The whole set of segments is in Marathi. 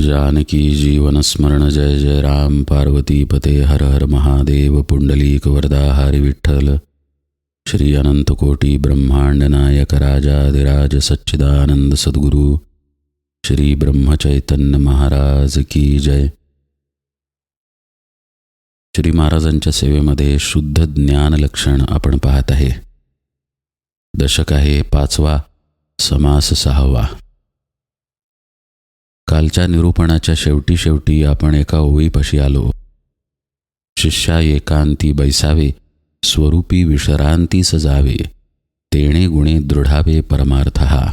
जानकी जीवनस्मरण जय जय राम। पार्वती पते हर हर महादेव। पुंडलीक वरदा हरी विठ्ठल। श्री अनंतकोटी ब्रह्मांड नायक राजाधिराज सच्चिदानंद सद्गुरू। श्री ब्रह्मचैतन्य महाराज की जय। श्री महाराजांच्या सेवेमध्ये शुद्ध ज्ञान लक्षण आपण पाहत आहे। दशक आहे पाचवा समास सहावा। कालच्या निरूपणाच्या शेवटी शेवटी आपण एका ओळीपाशी आलो. शिष्या एकांती बैसावे स्वरूपी विश्रांती सजावे तेणे गुणे दृढावे परमार्थ. हा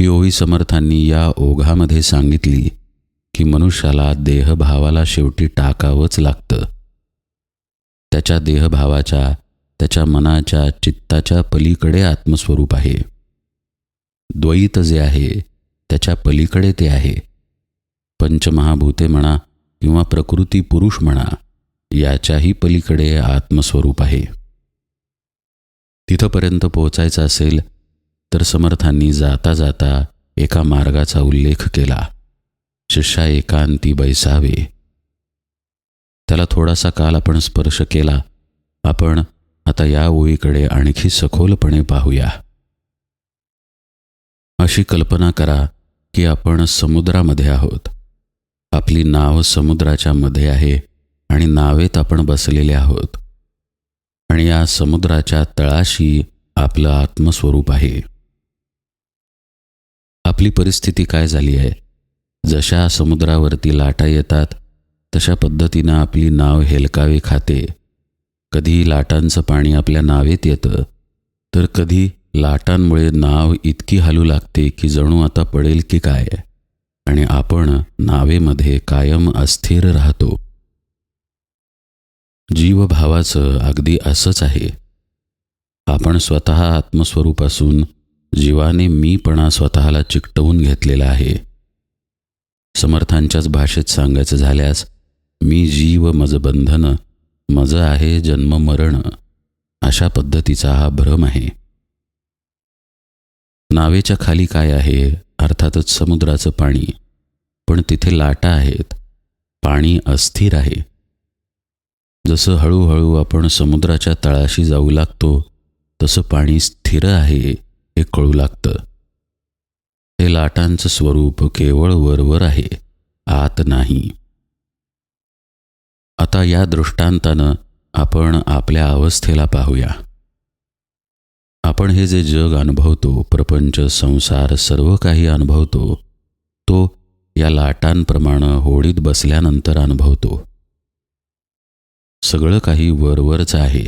ही ओळी समर्थांनी या ओघामध्ये सांगितली की मनुष्याला देहभावाला शेवटी टाकावंच लागतं. त्याच्या देहभावाच्या त्याच्या मनाच्या चित्ताच्या पलीकडे आत्मस्वरूप आहे. द्वैत जे आहे त्याच्या पलीकडे ते आहे. पंचमहाभूते म्हणा किंवा प्रकृती पुरुष म्हणा याच्याही पलीकडे आत्मस्वरूप आहे. तिथंपर्यंत पोहोचायचं असेल तर समर्थांनी जाता जाता एका मार्गाचा उल्लेख केला. शिष्या एकांती बैसावे. त्याला थोडासा काल आपण स्पर्श केला. आपण आता या ओळीकडे आणखी सखोलपणे पाहूया. अशी कल्पना करा की आपण समुद्रामध्ये आहोत. आपली नाव समुद्राच्या मध्ये आहे आणि नावेत आपण बसलेले आहोत. आणि या समुद्राच्या तळाशी आपलं आत्मस्वरूप आहे. आपली परिस्थिती काय झाली आहे? जशा समुद्रावरती लाटा येतात तशा पद्धतीनं आपली नाव हेलकावे खाते. कधी लाटांचं पाणी आपल्या नावेत येतं तर कधी लाटांमुळे नाव इतकी हलू लागते की जणू आता पडेल की काय? आणि आपण नावेमध्ये कायम अस्थिर राहतो. जीवभावाचं अगदी असंच आहे. आपण स्वतः आत्मस्वरूप असून जीवाने मीपणा स्वतःला चिकटवून घेतलेला आहे. समर्थांच्याच भाषेत सांगायचं झाल्यास मी जीव मज बंधन मज आहे जन्म मरण अशा पद्धतीचा हा भ्रम आहे. नावेच्या खाली काय आहे? अर्थातच समुद्राचं पाणी. पण तिथे लाटा आहेत. पाणी अस्थिर आहे. जसं हळूहळू आपण समुद्राच्या तळाशी जाऊ लागतो तसं पाणी स्थिर आहे हे कळू लागतं. हे लाटांचं स्वरूप केवळ वरवर आहे आत नाही. आता या दृष्टांतानं आपण आपल्या अवस्थेला पाहूया. आपण हे जे जग अनुभवतो प्रपंच संसार सर्व काही अनुभवतो तो या लाटांप्रमाणे होडीत बसल्यानंतर अनुभवतो. सगळं काही वरवरच आहे.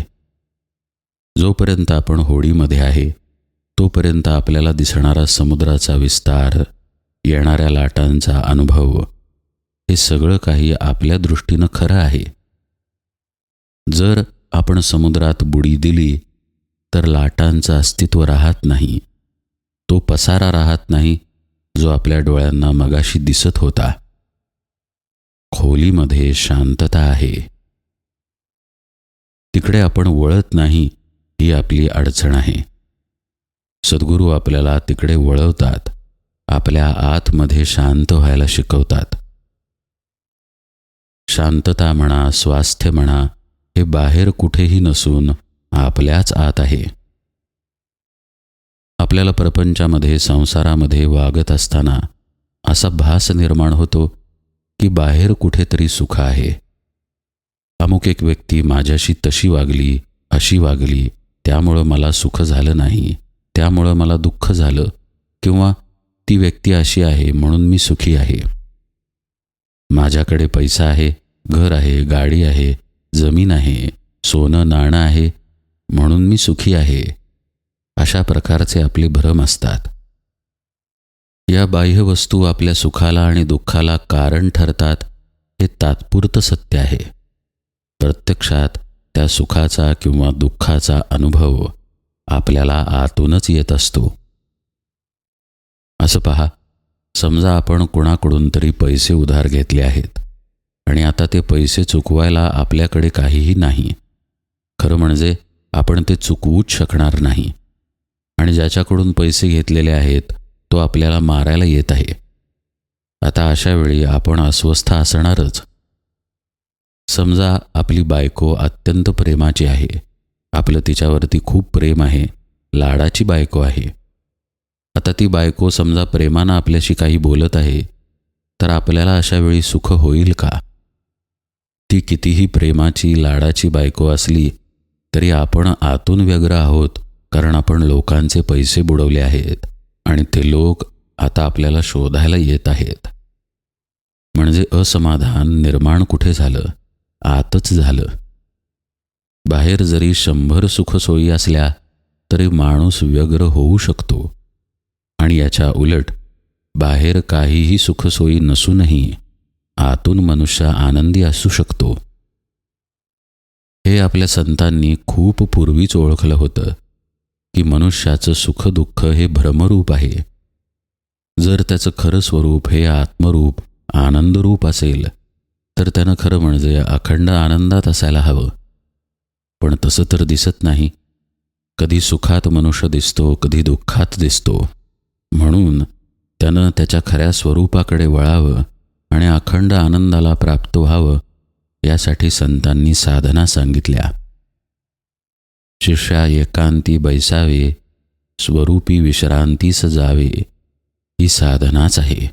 जोपर्यंत आपण होडीमध्ये आहे तोपर्यंत आपल्याला दिसणारा समुद्राचा विस्तार येणाऱ्या लाटांचा अनुभव हे सगळं काही आपल्या दृष्टीनं खरं आहे. जर आपण समुद्रात बुडी दिली तर लाटांचं अस्तित्व राहत नाही. तो पसारा राहत नाही जो आपल्या डोळ्यांना मगाशी दिसत होता. खोलीमध्ये शांतता आहे. तिकडे आपण वळत नाही ही आपली अडचण आहे. सद्गुरू आपल्याला तिकडे वळवतात आपल्या आतमध्ये शांत व्हायला शिकवतात. शांतता म्हणा स्वास्थ्य म्हणा हे बाहेर कुठेही नसून आपल्याच आत आहे. आपल्याला प्रपंचामध्ये संसारामध्ये वागत असताना असा भास निर्माण होतो की बाहेर कुठेतरी सुख आहे. अमुक एक व्यक्ती माझ्याशी तशी वागली अशी वागली त्यामुळं मला सुख झालं नाही त्यामुळं मला दुःख झालं किंवा ती व्यक्ती अशी आहे म्हणून मी सुखी आहे. माझ्याकडे पैसा आहे घर आहे गाडी आहे जमीन आहे सोनं नाणं आहे म्हणून मी सुखी आहे. अशा प्रकारचे आपले भ्रम असतात. या बाह्य वस्तू आपल्या सुखाला आणि दुःखाला कारण ठरतात हे तात्पुरतं सत्य आहे. प्रत्यक्षात त्या सुखाचा किंवा दुःखाचा अनुभव आपल्याला आतूनच येत असतो. असं पहा समजा आपण कुणाकडून तरी पैसे उधार घेतले आहेत आणि आता ते पैसे चुकवायला आपल्याकडे काहीही नाही. खरं म्हणजे आपण ते चुकवूच शकणार नाही. आणि ज्याच्याकडून पैसे घेतलेले आहेत तो आपल्याला मारायला येत आहे. आता अशा वेळी आपण अस्वस्थ असणारच. समजा आपली बायको अत्यंत प्रेमाची आहे. आपलं तिच्यावरती खूप प्रेम आहे. लाडाची बायको आहे. आता ती बायको समजा प्रेमानं आपल्याशी काही बोलत आहे तर आपल्याला अशा वेळी सुख होईल का? ती कितीही प्रेमाची लाडाची बायको असली तरी आपण आतून व्यग्र आहोत कारण आपण लोकांचे पैसे बुडवले आहेत आणि ते लोक आता आपल्याला शोधायला येत आहेत. म्हणजे असमाधान निर्माण कुठे झालं? आतच झालं. बाहेर जरी शंभर सुखसोयी असल्या तरी माणूस व्यग्र होऊ शकतो. आणि याच्या उलट बाहेर काहीही सुखसोयी नसूनही आतून मनुष्य आनंदी असू शकतो. हे आपल्या संतांनी खूप पूर्वीच ओळखलं होतं की मनुष्याचं सुखदुःख हे भ्रमरूप आहे. जर त्याचं खरं स्वरूप हे आत्मरूप आनंदरूप असेल तर त्यानं खरं म्हणजे अखंड आनंदात असायला हवं. पण तसं तर दिसत नाही. कधी सुखात मनुष्य दिसतो कधी दुःखात दिसतो. म्हणून त्यानं त्याच्या खऱ्या स्वरूपाकडे वळावं आणि अखंड आनंदाला प्राप्त व्हावं यासाठी संतांनी साधना सांगितल्या. शिष्या एकांती बैसावे स्वरूपी विश्रांतीस जावे ही साधनाच आहे.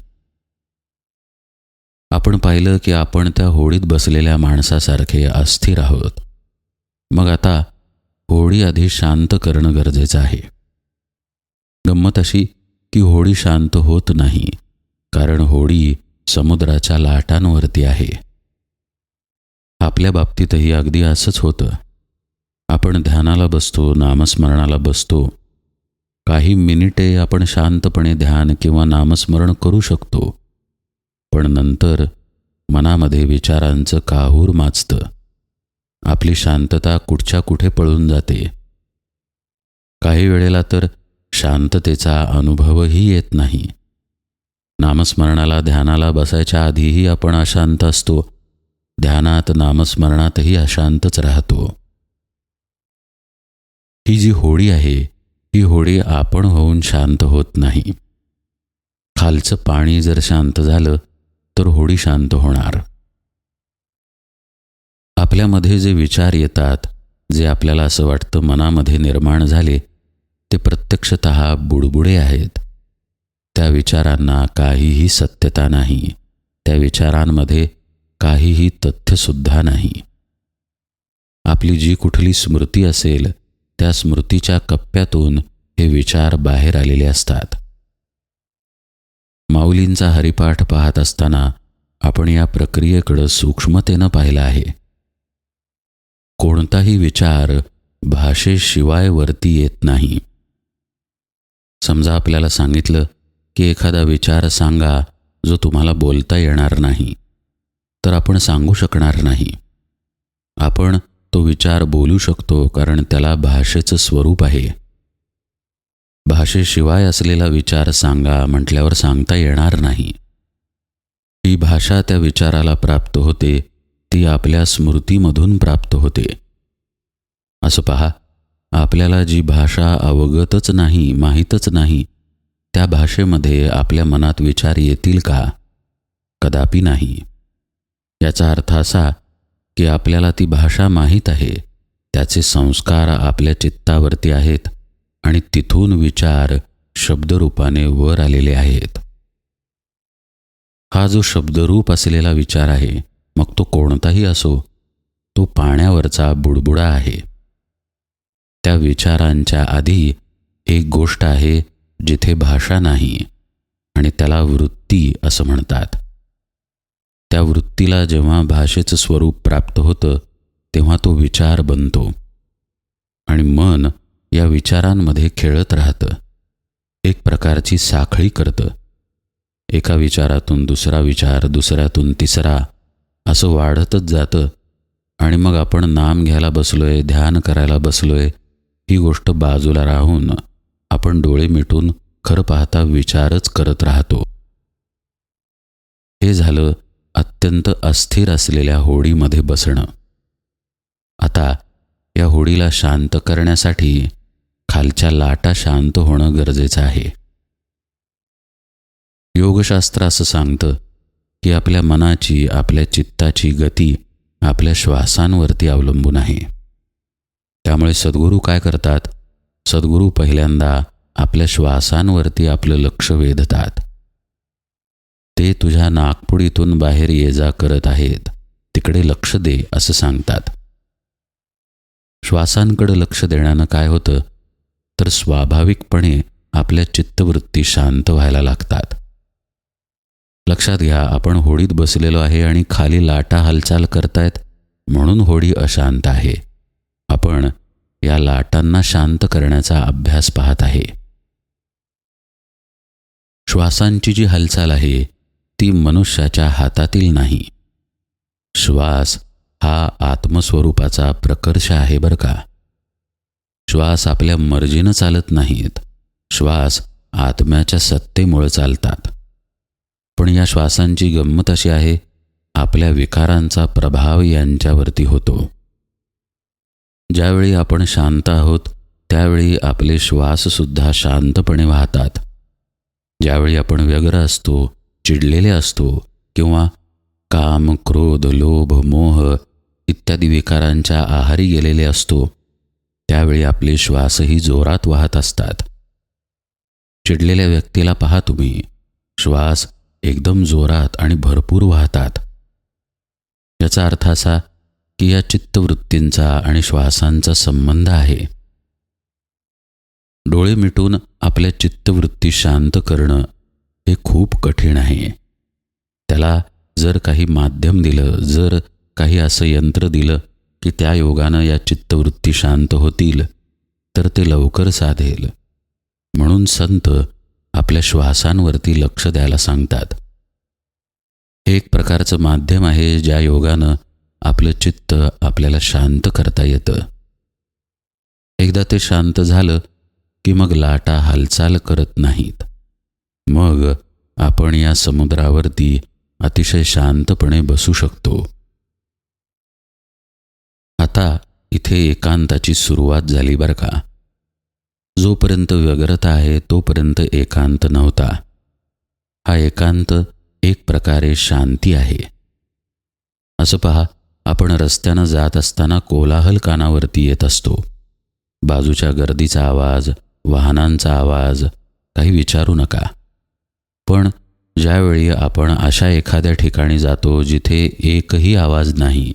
आपण पाहिलं की आपण त्या होळीत बसलेल्या माणसासारखे अस्थिर आहोत. मग आता होळी आधी शांत करणं गरजेचं आहे. गंमत अशी की होळी शांत होत नाही कारण होळी समुद्राच्या लाटांवरती आहे. आपल्या बाबतीतही अगदी असंच होतं. आपण ध्यानाला बसतो नामस्मरणाला बसतो. काही मिनिटे आपण शांतपणे ध्यान किंवा नामस्मरण करू शकतो. पण नंतर मनामध्ये विचारांचं काहूर माचतं. आपली शांतता कुठच्या कुठे पळून जाते? काही वेळेला तर शांततेचा अनुभवही येत नाही. नामस्मरणाला ध्यानाला बसायच्या आधीही आपण अशांत असतो. ध्यानात नामस्मरणातही अशांतच राहतो. ही जी होडी आहे ही होडी आपण होऊन शांत होत नाही. खालचं पाणी जर शांत झालं तर होडी शांत होणार. आपल्यामध्ये जे विचार येतात जे आपल्याला असं वाटतं मनामध्ये निर्माण झाले ते प्रत्यक्षत बुडबुडे आहेत. त्या विचारांना काहीही सत्यता नाही. त्या विचारांमध्ये काहीही तथ्यसुद्धा नाही. आपली जी कुठली स्मृती असेल त्या स्मृतीच्या कप्प्यातून हे विचार बाहेर आलेले असतात. माऊलींचा हरिपाठ पाहत असताना आपण या प्रक्रियेकडं सूक्ष्मतेनं पाहिलं आहे. कोणताही विचार भाषेशिवाय वरती येत नाही. समजा आपल्याला सांगितलं की एखादा विचार सांगा जो तुम्हाला बोलता येणार नाही. तर आपण सांगू शकणार नाही. आपण तो विचार बोलू शकतो कारण त्याला भाषेचं स्वरूप आहे. भाषेशिवाय असलेला विचार सांगा म्हटल्यावर सांगता येणार नाही. ही भाषा त्या विचाराला प्राप्त होते ती आपल्या स्मृतीमधून प्राप्त होते. असं पहा आपल्याला जी भाषा अवगतच नाही माहीतच नाही त्या भाषेमध्ये आपल्या मनात विचार येतील का? कदापि नाही. याचा अर्थ असा की आपल्याला ती भाषा माहीत आहे त्याचे संस्कार आपल्या चित्तावरती आहेत आणि तिथून विचार शब्दरूपाने वर आलेले आहेत. हा जो शब्दरूप असलेला विचार आहे मग तो कोणताही असो तो पाण्यावरचा बुडबुडा आहे. त्या विचारांच्या आधी एक गोष्ट आहे जिथे भाषा नाही आणि त्याला वृत्ती असं म्हणतात. त्या वृत्तीला जेव्हा भाषेचं स्वरूप प्राप्त होतं तेव्हा तो विचार बनतो. आणि मन या विचारांमध्ये खेळत राहतं. एक प्रकारची साखळी करतं. एका विचारातून दुसरा विचार दुसऱ्यातून तिसरा असं वाढतच जातं. आणि मग आपण नाम घ्यायला बसलोय ध्यान करायला बसलोय ही गोष्ट बाजूला राहून आपण डोळे मिटून खरं पाहता विचारच करत राहतो. हे झालं अत्यंत अस्थिर असलेल्या होडीमध्ये बसणं. आता या होडीला शांत करण्यासाठी खालच्या लाटा शांत होणं गरजेचं आहे. योगशास्त्र असं सांगतं की आपल्या मनाची आपल्या चित्ताची गती आपल्या श्वासांवरती अवलंबून आहे. त्यामुळे सद्गुरू काय करतात? सद्गुरू पहिल्यांदा आपल्या श्वासांवरती आपलं लक्ष वेधतात. ते तुझ्या नागपुडीतून बाहेर ये जा करत आहेत. तिकडे लक्ष दे असं सांगतात. श्वासांकडे लक्ष देण्यानं काय होतं? तर स्वाभाविकपणे आपल्या चित्तवृत्ती शांत व्हायला लागतात. लक्षात घ्या आपण होडीत बसलेलो आहे आणि खाली लाटा हालचाल करतायत म्हणून होडी अशांत आहे. आपण या लाटांना शांत करण्याचा अभ्यास पाहत आहे. श्वासांची जी हालचाल आहे ती मनुष्याच्या हातातील नाही. श्वास हा आत्मस्वरूपाचा प्रकर्ष आहे बरं का? श्वास आपल्या मर्जीनं चालत नाहीत. श्वास आत्म्याच्या सत्तेमुळे चालतात. पण या श्वासांची गंमत अशी आहे आपल्या विकारांचा प्रभाव यांच्यावरती होतो. ज्यावेळी आपण शांत आहोत त्यावेळी आपले श्वाससुद्धा शांतपणे वाहतात. ज्यावेळी आपण व्यग्र असतो चिडलेले असतो किंवा काम क्रोध लोभ मोह इत्यादी विकारांच्या आहारी गेलेले असतो त्यावेळी आपले श्वासही जोरात वाहत असतात. चिडलेल्या व्यक्तीला पहा तुम्ही. श्वास एकदम जोरात आणि भरपूर वाहतात. याचा अर्थ असा की या चित्तवृत्तींचा आणि श्वासांचा संबंध आहे. डोळे मिटून आपल्या चित्तवृत्ती शांत करणं हे खूप कठीण आहे. त्याला जर काही माध्यम दिलं जर काही असं यंत्र दिलं की त्या योगानं या चित्तवृत्ती शांत होतील तर ते लवकर साधेल. म्हणून संत आपल्या श्वासांवरती लक्ष द्यायला सांगतात. हे एक प्रकारचं माध्यम आहे ज्या योगानं आपलं चित्त आपल्याला शांत करता येतं. एकदा ते शांत झालं की मग लाटा हालचाल करत नाहीत. मग आपण या समुद्रावरती अतिशय शांतपणे बसू शकतो. आता इथे एकांताची सुरुवात झाली बरं का. जोपर्यंत व्यग्रता आहे तोपर्यंत एकांत नव्हता. हा एकांत एक प्रकारे शांती आहे. असं पहा आपण रस्त्यानं जात असताना कोलाहल कानावरती येत असतो. बाजूच्या गर्दीचा आवाज वाहनांचा आवाज काही विचारू नका. पण ज्यावेळी आपण अशा एखाद्या ठिकाणी जातो जिथे एकही आवाज नाही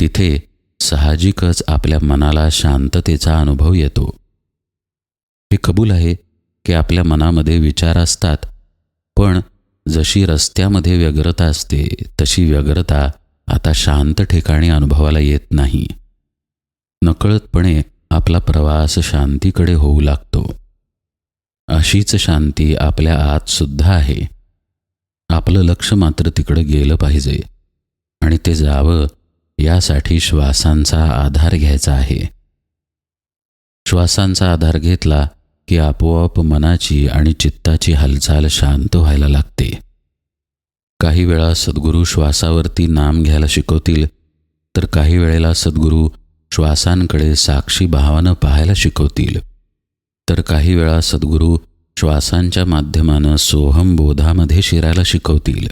तिथे साहजिकच आपल्या मनाला शांततेचा अनुभव येतो. हे कबूल आहे की आपल्या मनामध्ये विचार असतात पण जशी रस्त्यामध्ये व्यग्रता असते तशी व्यग्रता आता शांत ठिकाणी अनुभवाला येत नाही. नकळतपणे आपला प्रवास शांतीकडे होऊ लागतो. अशीच शांती आपल्या आत सुद्धा आहे. आपलं लक्ष मात्र तिकडं गेलं पाहिजे. आणि ते जावं यासाठी श्वासांचा आधार घ्यायचा आहे. श्वासांचा आधार घेतला की आपोआप मनाची आणि चित्ताची हालचाल शांत व्हायला लागते. काही वेळा सद्गुरू श्वासावरती नाम घ्यायला शिकवतील तर काही वेळेला सद्गुरू श्वासांकडे साक्षी भावानं पाहायला शिकवतील. तर काही वेळा सद्गुरू श्वासांच्या माध्यमानं सोहम बोधामध्ये शिरायला शिकवतील.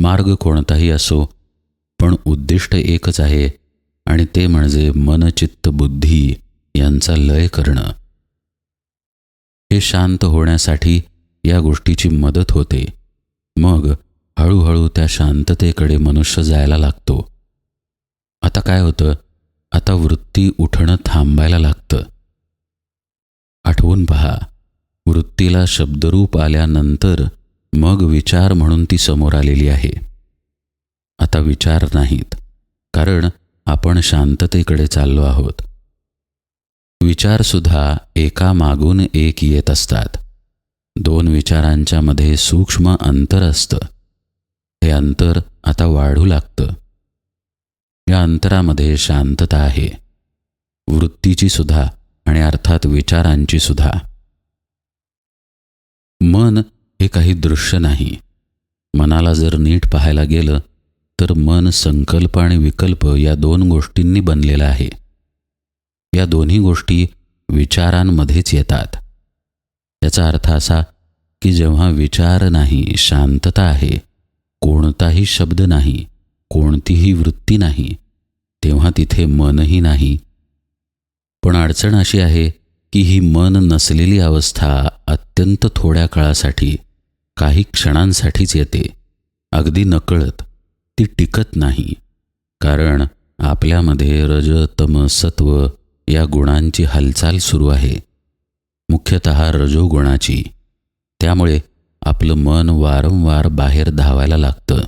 मार्ग कोणताही असो पण उद्दिष्ट एकच आहे आणि ते म्हणजे मनचित्त बुद्धी यांचा लय करणं. हे शांत होण्यासाठी या गोष्टीची मदत होते. मग हळूहळू त्या शांततेकडे मनुष्य जायला लागतो. आता काय होतं? आता वृत्ती उठणं थांबायला लागतं. आठवून पहा. वृत्तीला शब्दरूप आल्यानंतर मग विचार म्हणून ती समोर आलेली आहे. आता विचार नाहीत कारण आपण शांततेकडे चाललो आहोत. विचारसुद्धा एका मागून एक येत असतात. दोन विचारांच्या मध्ये सूक्ष्म अंतर असतं. हे अंतर आता वाढू लागतं. या अंतरामध्ये शांतता आहे. वृत्तीची सुद्धा आणि अर्थात विचारांची सुद्धा. मन हे काही दृश्य नाही. मनाला जर नीट पाहायला गेलं तर मन संकल्प आणि विकल्प या दोन गोष्टींनी बनलेलं आहे. या दोन्ही गोष्टी विचारांमध्येच येतात. याचा अर्थ असा की जेव्हा विचार नाही शांतता आहे कोणताही शब्द नाही कोणतीही वृत्ती नाही तेव्हा तिथे मनही नाही पण अडचण अशी आहे की ही मन नसलेली अवस्था अत्यंत थोड्या काळासाठी काही क्षणांसाठीच येते. अगदी नकळत ती टिकत नाही. कारण आपल्यामध्ये रज तम सत्व या गुणांची हालचाल सुरू आहे. मुख्यतः रजोगुणाची. त्यामुळे आपलं मन वारंवार बाहेर धावायला लागतं.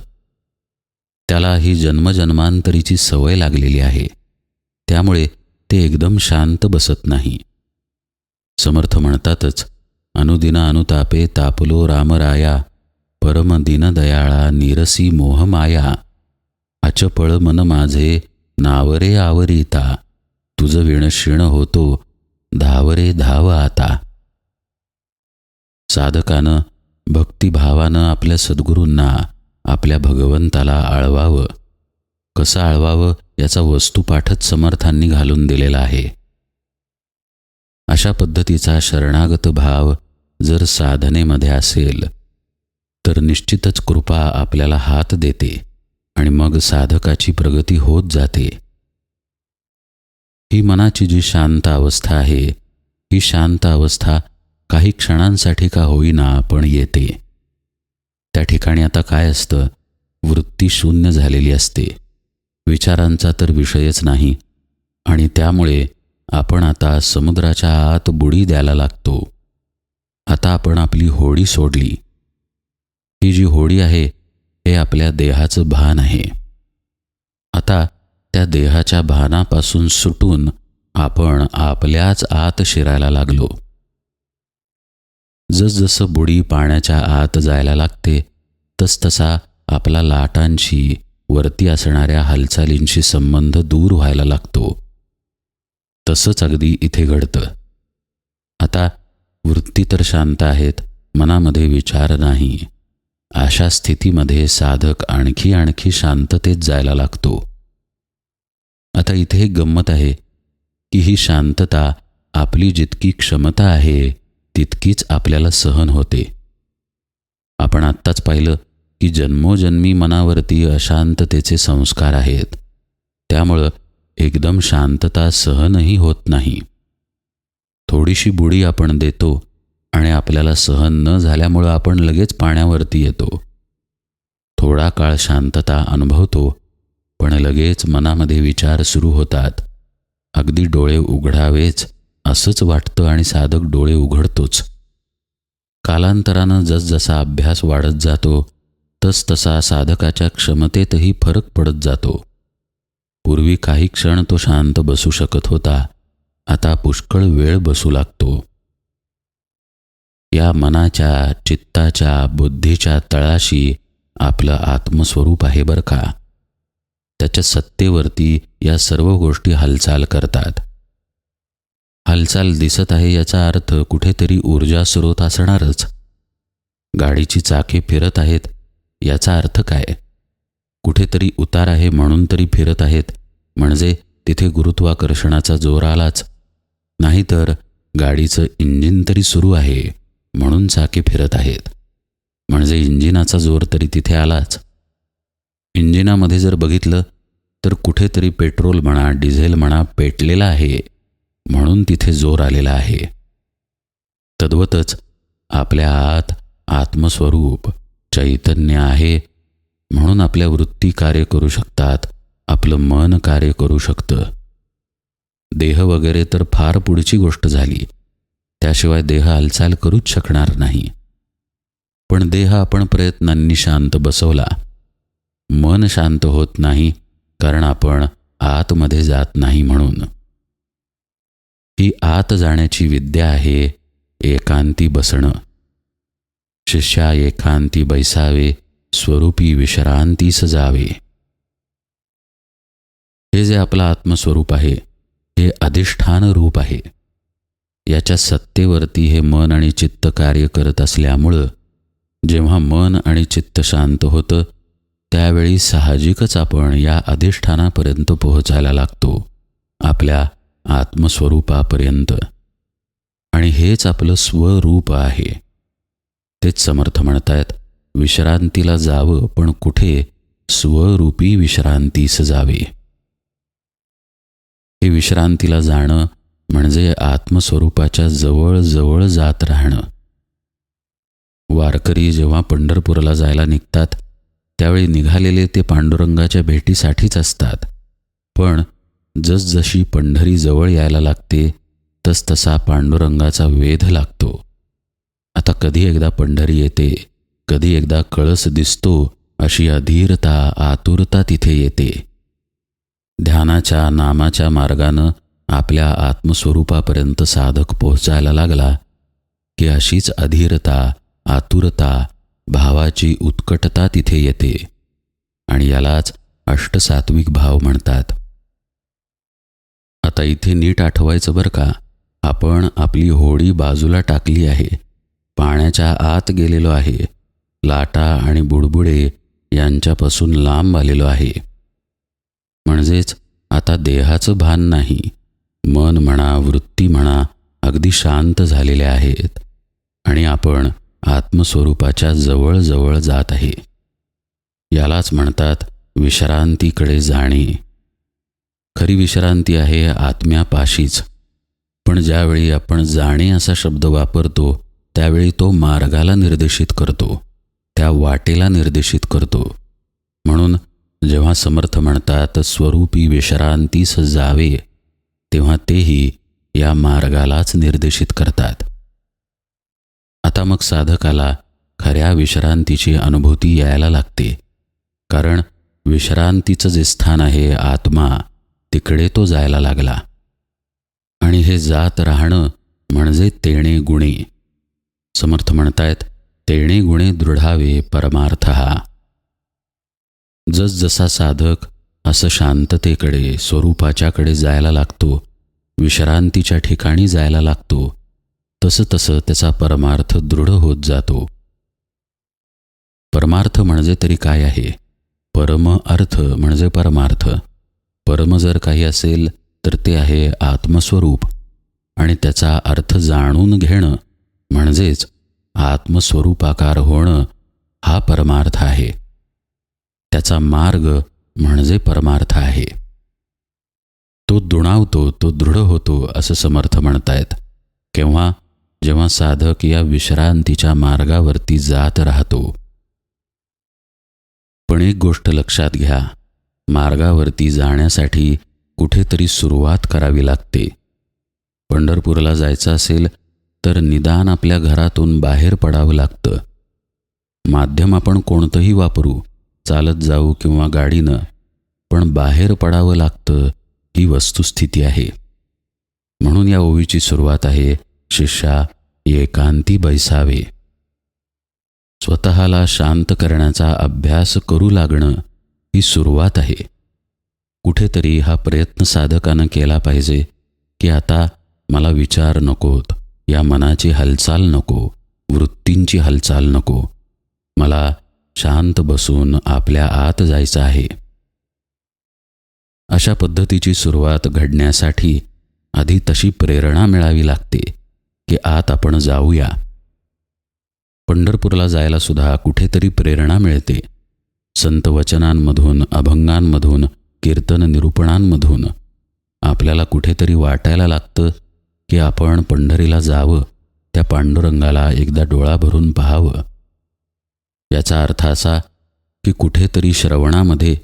त्याला ही जन्मजन्मांतरीची सवय लागलेली आहे. त्यामुळे ते एकदम शांत बसत नाही. समर्थ म्हणतातच अनुदिना अनुतापे तापलो रामराया परम दीनदयाळा निरसी मोहमाया अचपळ मन माझे नावरे आवरिता तुझं विणशिण होतो धावरे धाव आता. साधकानं भक्तिभावानं आपल्या सद्गुरूंना आपल्या भगवंताला आळवावं. कसं आळवावं? याचा वस्तुपाठच समर्थांनी घालून दिलेला आहे. अशा पद्धतीचा शरणागत भाव जर साधनेमध्ये असेल तर निश्चितच कृपा आपल्याला हात देते आणि मग साधकाची प्रगती होत जाते. ही मनाची जी शांत अवस्था आहे ही शांत अवस्था काही क्षणांसाठी का होईना पण येते. त्या ठिकाणी आता काय असतं? वृत्ती शून्य झालेली असते. विचारांचा तर विषयच नाही. आणि त्यामुळे आपण आता समुद्राच्या आत बुडी द्यायला लागतो. आता आपण आपली होडी सोडली. ही जी होडी आहे हे आपल्या देहाचं भान आहे. आता त्या देहाच्या भानापासून सुटून आपण आपल्याच आत शिरायला लागलो. जसजसं बुडी पाण्याच्या आत जायला लागते तसतसा आपला लाटांशी वरती असणाऱ्या हालचालींशी संबंध दूर व्हायला लागतो. तसंच अगदी इथे घडतं. आता वृत्ती तर शांत आहेत मनामध्ये विचार नाही. अशा स्थितीमध्ये साधक आणखी आणखी शांततेत जायला लागतो. आता इथे एक गंमत आहे की ही शांतता आपली जितकी क्षमता आहे तितकीच आपल्याला सहन होते. आपण आत्ताच पाहिलं की जन्मोजन्मी मनावरती अशांततेचे संस्कार आहेत. त्यामुळं एकदम शांतता सहनही होत नाही. थोडीशी बुडी आपण देतो आणि आपल्याला सहन न झाल्यामुळं आपण लगेच पाण्यावरती येतो. थोडा काळ शांतता अनुभवतो पण लगेच मनामध्ये विचार सुरू होतात. अगदी डोळे उघडावेच असंच वाटतं आणि साधक डोळे उघडतोच. कालांतरानं जसजसा अभ्यास वाढत जातो तसतसा साधकाच्या क्षमतेतही फरक पडत जातो. पूर्वी काही क्षण तो शांत बसू शकत होता. आता पुष्कळ वेळ बसू लागतो. या मनाच्या चित्ताच्या बुद्धीच्या तळाशी आपलं आत्मस्वरूप आहे बरं का. त्याच्या सत्तेवरती या सर्व गोष्टी हालचाल करतात. हालचाल दिसत आहे याचा अर्थ कुठेतरी ऊर्जा स्रोत असणारच. गाडीची चाके फिरत आहेत. याचा अर्थ काय? कुठेतरी उतार आहे म्हणून तरी फिरत आहेत. म्हणजे तिथे गुरुत्वाकर्षणाचा जोर आलाच. नाहीतर गाडीचं इंजिन तरी सुरू आहे म्हणून चाके फिरत आहेत. म्हणजे इंजिनाचा जोर तरी तिथे आलाच. इंजिनामध्ये जर बघितलं तर कुठेतरी पेट्रोल म्हणा डिझेल म्हणा पेटलेला आहे म्हणून तिथे जोर आलेला आहे. तद्वतच आपल्या आत आत्मस्वरूप चैतन्य आहे म्हणून आपल्या वृत्ती कार्य करू शकतात आपलं मन कार्य करू शकतं. देह वगैरे तर फार पुढची गोष्ट झाली. त्याशिवाय देह हालचाल करूच शकणार नाही. पण देह आपण प्रयत्नांनी शांत बसवला. मन शांत होत नाही कारण आपण आतमध्ये जात नाही म्हणून. ही आत जाण्याची विद्या आहे एकांती बसणं. शिष्या एकांती बैसावे स्वरूपी विश्रांती सजावे। हे जे आपलं आत्मस्वरूप आहे हे अधिष्ठान रूप आहे. याच्या सत्तेवरती हे मन आणि चित्त कार्य करत असल्यामुळं जेव्हा मन आणि चित्त शांत होतं त्यावेळी साहजिकच आपण या अधिष्ठानापर्यंत पोहोचायला लागतो आपल्या आत्मस्वरूपापर्यंत. आणि हेच आपलं स्वरूप आहे. तेच समर्थ म्हणतायत विश्रांतीला जावं पण कुठे स्वरूपी विश्रांतीस जावे हे विश्रांतीला जाणं म्हणजे आत्मस्वरूपाच्या जवळ जवळ जात राहणं. वारकरी जेव्हा पंढरपूरला जायला निघतात त्यावेळी निघालेले ते पांडुरंगाच्या भेटीसाठीच असतात. पण जसजशी पंढरी जवळ यायला लागते तसतसा पांडुरंगाचा वेध लागतो. आता कधी एकदा पंढरी येते कधी एकदा कळस दिसतो अशी अधीरता आतुरता तिथे येते. ध्यानाच्या नामाच्या मार्गानं आपल्या आत्मस्वरूपापर्यंत साधक पोहोचायला लागला की अशीच अधीरता आतुरता भावाची उत्कटता तिथे येते. आणि यालाच अष्टसात्विक भाव म्हणतात. आता इथे नीट आठवायचं बरं का आपण आपली होडी बाजूला टाकली आहे. पाण्याच्या आत गेलेलो आहे. लाटा आणि बुडबुडे यांच्यापासून लांब आलेलो आहे. म्हणजेच आता देहाचं भान नाही. मन म्हणा वृत्ती म्हणा अगदी शांत झालेले आहेत. आणि आपण आत्मस्वरूपाच्या जवळजवळ जात आहे. यालाच म्हणतात विश्रांतीकडे जाणे. खरी विश्रांती आहे आत्म्यापाशीच. पण ज्यावेळी आपण जाणे असा शब्द वापरतो त्यावेळी तो मार्गाला निर्देशित करतो त्या वाटेला निर्देशित करतो. म्हणून जेव्हा समर्थ म्हणतात स्वरूपी विश्रांतीस जावे तेव्हा तेही या मार्गालाच निर्देशित करतात. आता मग साधकाला खऱ्या विश्रांतीची अनुभूती यायला लागते. कारण विश्रांतीचं जे स्थान आहे आत्मा तिकडे तो जायला लागला. आणि हे जात राहणं म्हणजे तेणे गुणे. समर्थ म्हणतायत तेणे गुणे दृढावे परमार्थ. हा जसजसा साधक असं शांततेकडे स्वरूपाच्याकडे जायला लागतो विश्रांतीच्या ठिकाणी जायला लागतो तसं तसं त्याचा परमार्थ दृढ होत जातो. परमार्थ म्हणजे तरी काय आहे? परम अर्थ म्हणजे परमार्थ. परम जर काही असेल तर ते आहे आत्मस्वरूप आणि त्याचा अर्थ जाणून घेणं म्हणजेच आत्मस्वरूपाकार होणं हा परमार्थ आहे. त्याचा मार्ग म्हणजे परमार्थ आहे. तो दुणावतो तो दृढ होतो असं समर्थ म्हणतायत. केव्हा? जेव्हा साधक या विश्रांतीच्या मार्गावरती जात राहतो. पण एक गोष्ट लक्षात घ्या. मार्गावरती जाण्यासाठी कुठेतरी सुरुवात करावी लागते. पंढरपूरला जायचं असेल तर निदान आपल्या घरातून बाहेर पडावं लागतं. माध्यम आपण कोणतंही वापरू चालत जाऊ किंवा गाडीनं पण बाहेर पडावं लागतं ही वस्तुस्थिती आहे. म्हणून या ओवीची सुरुवात आहे शिष्या एकांती बैसावे. स्वतःला शांत करण्याचा अभ्यास करू लागणं ही सुरुवात आहे. कुठेतरी हा प्रयत्न साधकानं केला पाहिजे की आता मला विचार नकोत या मनाची हालचाल नको वृत्तींची हालचाल नको. मला शांत बसून आपल्या आत जायचं आहे. अशा पद्धतीची सुरुवात घडण्यासाठी आधी तशी प्रेरणा मिळावी लागते की आत आपण जाऊया. पंढरपूरला जायला सुद्धा कुठेतरी प्रेरणा मिळते. संत वचनांमधून अभंगांमधून कीर्तन निरूपणांमधून आपल्याला कुठेतरी वाटायला लागतं की आपण पंढरीला जावं त्या पांडुरंगाला एकदा डोळा भरून पाहावं. याचा अर्थ असा की कुठेतरी श्रवणामध्ये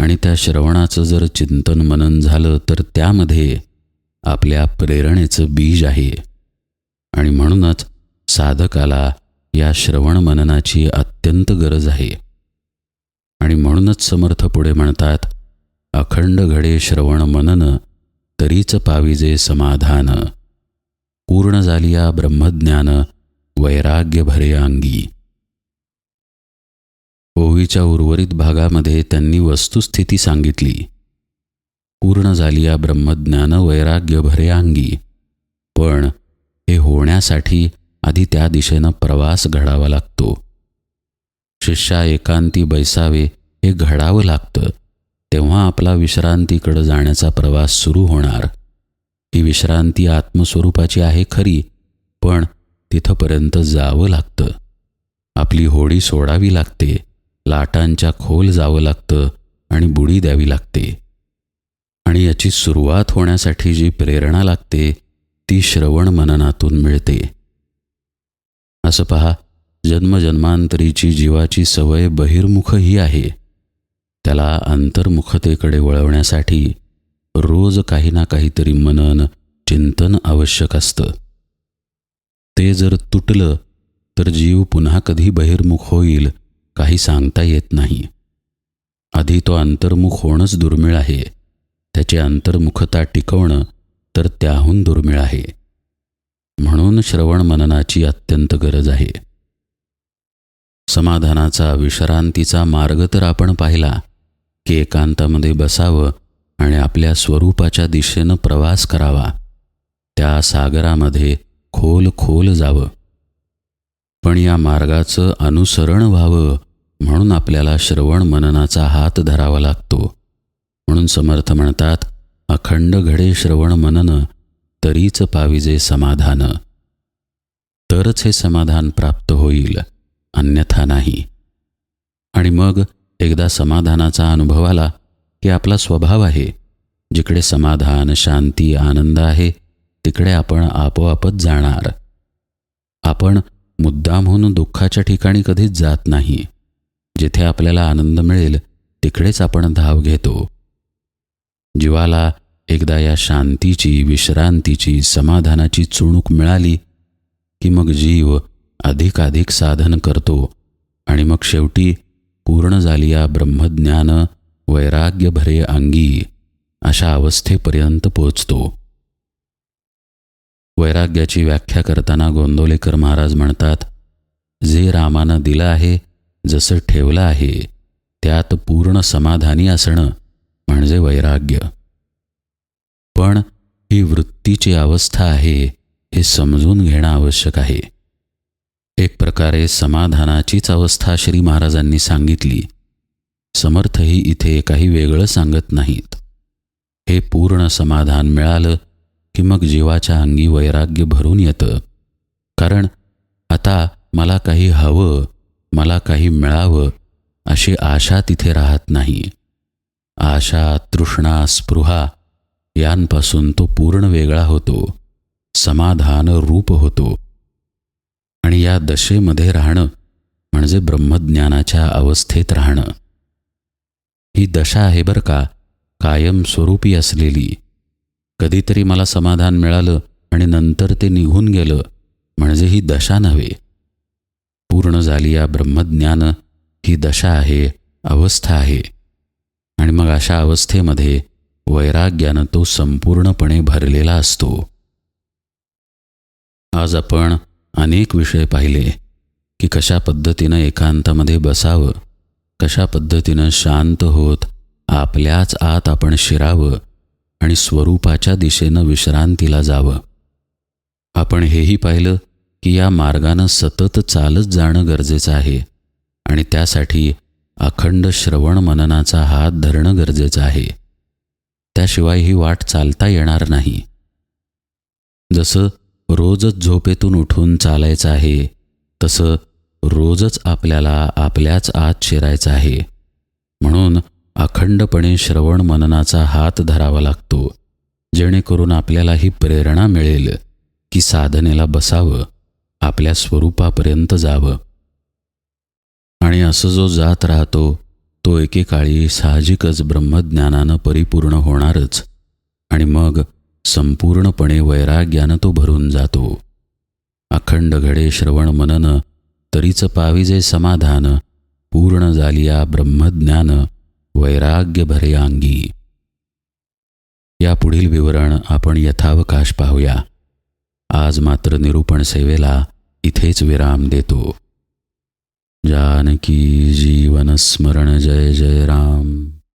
आणि त्या श्रवणाचं जर चिंतन मनन झालं तर त्यामध्ये आपल्या प्रेरणेचं बीज आहे. आणि म्हणूनच साधकाला या श्रवण मननाची अत्यंत गरज आहे. आणि म्हणूनच समर्थ पुढे म्हणतात अखंड घडे श्रवण मनन तरीच पाविजे समाधान. पूर्ण झालिया ब्रह्मज्ञान वैराग्य भरे अंगी. ओवीच्या उर्वरित भागामध्ये त्यांनी वस्तुस्थिती सांगितली. पूर्ण झाली या ब्रह्मज्ञान वैराग्य भरे अंगी. पण हे होण्यासाठी आधी त्या दिशेनं प्रवास घडावा लागतो. शिष्या एकांती बैसावे हे घडावं लागतं. तेव्हा आपला विश्रांतीकडं जाण्याचा प्रवास सुरू होणार. ही विश्रांती आत्मस्वरूपाची आहे खरी पण तिथंपर्यंत जावं लागतं. आपली होडी सोडावी लागते लाटांच्या खोल जावं लागतं आणि बुडी द्यावी लागते. आणि याची सुरुवात होण्यासाठी जी प्रेरणा लागते ती श्रवण मननातून मिळते. असं पहा जन्मजन्मांतरीची जीवाची सवय बहिर्मुख ही आहे. त्याला अंतर्मुखतेकडे वळवण्यासाठी रोज काही ना काहीतरी मनन चिंतन आवश्यक असतं. ते जर तुटलं तर जीव पुन्हा कधी बहिर्मुख होईल काही सांगता येत नाही. आधी तो अंतर्मुख होणंच दुर्मिळ आहे. त्याची अंतर्मुखता टिकवणं तर त्याहून दुर्मिळ आहे. म्हणून श्रवण मननाची अत्यंत गरज आहे. समाधानाचा विश्रांतीचा मार्ग तर आपण पाहिला की एकांतामध्ये बसावं आणि आपल्या स्वरूपाच्या दिशेनं प्रवास करावा. त्या सागरामध्ये खोल खोल जावं. पण या मार्गाचं अनुसरण व्हावं म्हणून आपल्याला श्रवण मननाचा हात धरावा लागतो. म्हणून समर्थ म्हणतात अखंड घडे श्रवण मनन तरीच पाविजे समाधान. तरच हे समाधान प्राप्त होईल अन्यथा नाही. आणि मग एकदा समाधानाचा अनुभव आला की आपला स्वभाव आहे. जिकडे समाधान शांती आनंद आहे तिकडे आपण आपोआपच जाणार. आपण मुद्दामहून दुःखाच्या ठिकाणी कधीच जात नाही. जिथे आपल्याला आनंद मिळेल तिकडेच आपण धाव घेतो. जीवाला एकदा या शांतीची विश्रांतीची समाधानाची चुणूक मिळाली की मग जीव अधिकाधिक साधन करतो आणि मग शेवटी पूर्ण झाली या ब्रह्मज्ञान वैराग्य भरे अंगी अशा अवस्थेपर्यंत पोचतो. वैराग्याची व्याख्या करताना गोंदवलेकर महाराज म्हणतात जे रामानं दिलं आहे जसं ठेवलं आहे त्यात पूर्ण समाधानी असणं म्हणजे वैराग्य. पण ही वृत्तीची अवस्था आहे हे समजून घेणं आवश्यक आहे. एक प्रकारे समाधानाचीच अवस्था श्री महाराजांनी सांगितली. समर्थही इथे काही वेगळं सांगत नाहीत. हे पूर्ण समाधान मिळालं की मग जीवाच्या अंगी वैराग्य भरून येतं. कारण आता मला काही हवं मला काही मिळावं अशी आशा तिथे राहत नाही. आशा तृष्णा स्पृहा यांपासून तो पूर्ण वेगळा होतो समाधान रूप होतो. आणि या दशेमध्ये राहणं म्हणजे ब्रह्मज्ञानाच्या अवस्थेत राहणं. ही दशा आहे बरं का कायमस्वरूपी असलेली. कधीतरी मला समाधान मिळालं आणि नंतर ते निघून गेलं म्हणजे ही दशा नव्हे. पूर्ण झाली या ब्रह्मज्ञान ही दशा आहे अवस्था आहे. आणि मग अशा अवस्थेमध्ये वैराग्यानं तो संपूर्णपणे भरलेला असतो. आज आपण अनेक विषय पाहिले की कशा पद्धतीनं एकांतामध्ये बसावं. कशा पद्धतीनं शांत होत आपल्याच आत आपण शिरावं आणि स्वरूपाच्या दिशेनं विश्रांतीला जावं. आपण हेही पाहिलं की या मार्गानं सतत चालत जाणं गरजेचं आहे आणि त्यासाठी अखंड श्रवण मननाचा हात धरणं गरजेचं आहे. त्याशिवाय ही वाट चालता येणार नाही. जसं रोजच झोपेतून उठून चालायचं आहे तसं रोजच आपल्याला आपल्याच आत शिरायचं आहे. म्हणून अखंडपणे श्रवण मननाचा हात धरावा लागतो. जेणेकरून आपल्याला ही प्रेरणा मिळेल की साधनेला बसावं आपल्या स्वरूपापर्यंत जावं. आणि असं जो जात राहतो तो एकेकाळी साहजिकच ब्रह्मज्ञानानं परिपूर्ण होणारच आणि मग संपूर्णपणे वैराग्यानं तो भरून जातो. अखंड घडे श्रवण मनन तरीच पाविजे समाधान पूर्ण झालिया ब्रह्मज्ञान वैराग्य भरे अंगी या पुढील विवरण आपण यथावकाश पाहूया. आज मात्र निरूपण सेवेला इथेच विराम देतो. जानकी जीवन स्मरण जय जय राम.